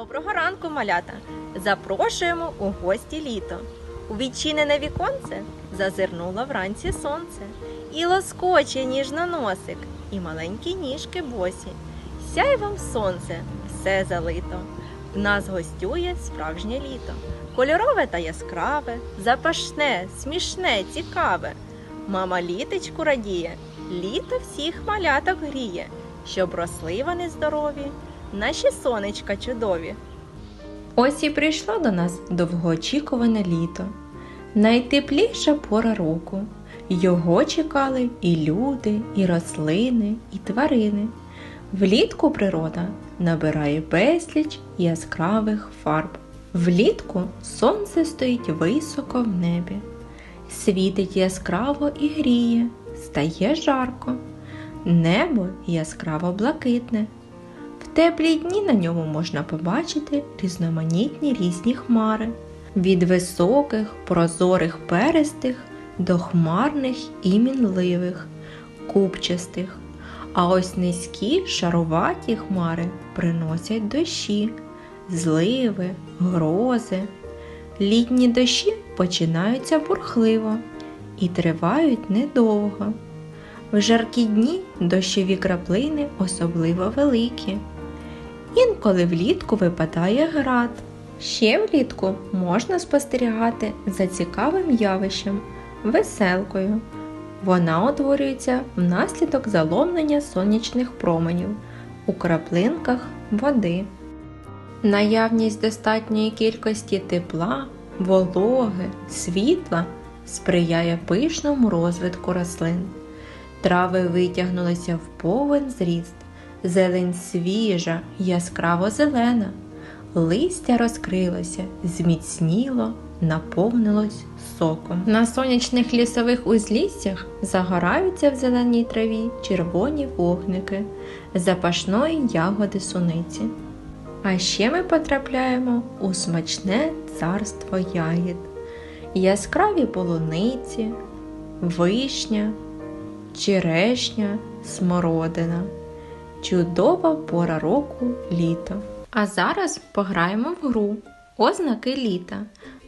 Доброго ранку, малята! Запрошуємо у гості літо. У відчинене віконце зазирнуло вранці сонце, і лоскоче ніжно носик, і маленькі ніжки босі. Сяй вам сонце, все залито. В нас гостює справжнє літо. Кольорове та яскраве, запашне, смішне, цікаве. Мама літочку радіє, літо всіх маляток гріє, щоб росли вони здорові, наші сонечка чудові. Ось і прийшло до нас довгоочікуване літо. Найтепліша пора року. Його чекали і люди, і рослини, і тварини. Влітку природа набирає безліч яскравих фарб. Влітку сонце стоїть високо в небі, світить яскраво і гріє, стає жарко. Небо яскраво блакитне. Теплі дні на ньому можна побачити різноманітні різні хмари. Від високих, прозорих перистих до хмарних і мінливих, купчастих. А ось низькі шаруваті хмари приносять дощі, зливи, грози. Літні дощі починаються бурхливо і тривають недовго. В жаркі дні дощові краплини особливо великі. Інколи влітку випадає град. Ще влітку можна спостерігати за цікавим явищем веселкою. Вона утворюється внаслідок заломлення сонячних променів у краплинках води. Наявність достатньої кількості тепла, вологи, світла сприяє пишному розвитку рослин. Трави витягнулися в повен зріст, зелень свіжа, яскраво зелена, листя розкрилося, зміцніло, наповнилось соком. На сонячних лісових узліссях загораються в зеленій траві червоні вогники запашної ягоди суниці. А ще ми потрапляємо у смачне царство ягід, яскраві полуниці, вишня, черешня, смородина. Чудова пора року літо. А зараз пограємо в гру Ознаки літа.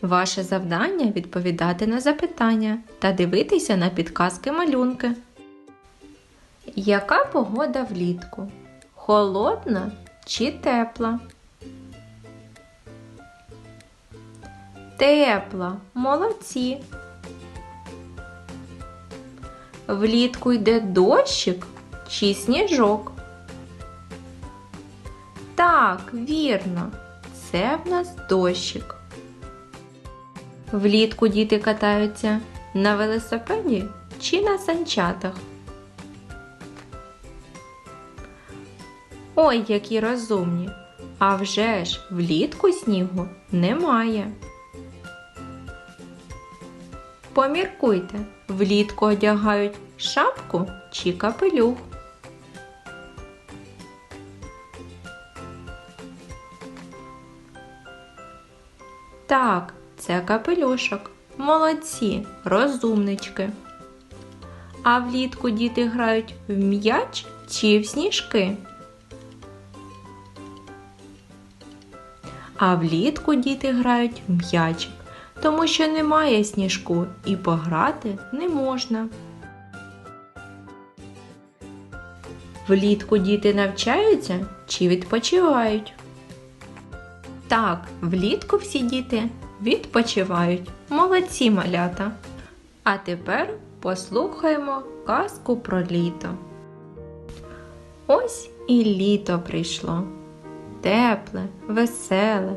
Ваше завдання відповідати на запитання та дивитися на підказки малюнки. Яка погода влітку? Холодна чи тепла? Тепла. Молодці. Влітку йде дощик чи сніжок? Так, вірно, це в нас дощик. Влітку діти катаються на велосипеді чи на санчатах. Ой, які розумні! А вже ж влітку снігу немає. Поміркуйте, влітку одягають шапку чи капелюх. Так, це капелюшок. Молодці, розумнички. А влітку діти грають в м'яч чи в сніжки. А влітку діти грають в м'ячик, тому що немає сніжку і пограти не можна. Влітку діти навчаються чи відпочивають? Так, влітку всі діти відпочивають. Молодці малята. А тепер послухаємо казку про літо. Ось і літо прийшло. Тепле, веселе,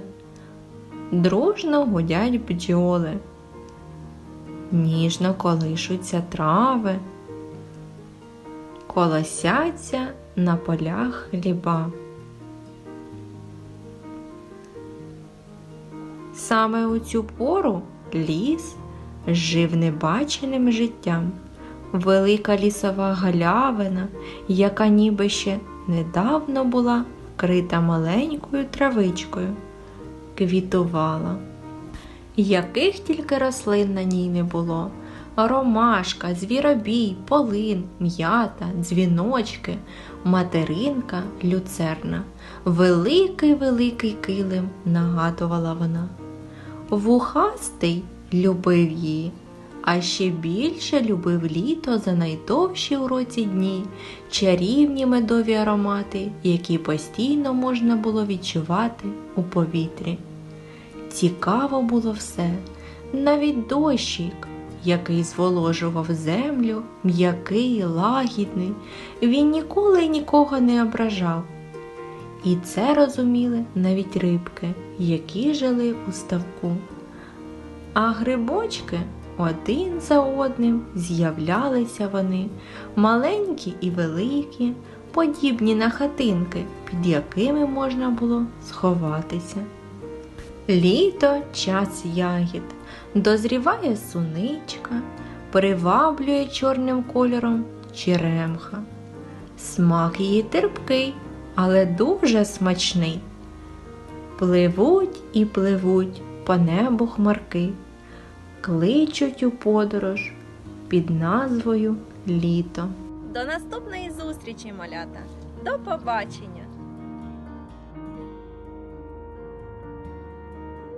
дружно гудять бджоли, ніжно колишуться трави, колосяться на полях хліба. Саме у цю пору ліс жив небаченим життям, велика лісова галявина, яка ніби ще недавно була вкрита маленькою травичкою, квітувала. Яких тільки рослин на ній не було, ромашка, звіробій, полин, м'ята, дзвіночки, материнка, люцерна. Великий великий килим, нагадувала вона. Вухастий любив її, а ще більше любив літо за найдовші у році дні, чарівні медові аромати, які постійно можна було відчувати у повітрі. Цікаво було все, навіть дощик, який зволожував землю, м'який, лагідний, він ніколи нікого не ображав. І це розуміли навіть рибки, які жили у ставку. А грибочки один за одним з'являлися вони, маленькі і великі, подібні на хатинки, під якими можна було сховатися. Літо час ягід, дозріває суничка, приваблює чорним кольором черемха. Смак її терпкий, але дуже смачний. Пливуть і пливуть по небу хмарки, кличуть у подорож під назвою Літо. До наступної зустрічі, малята. До побачення!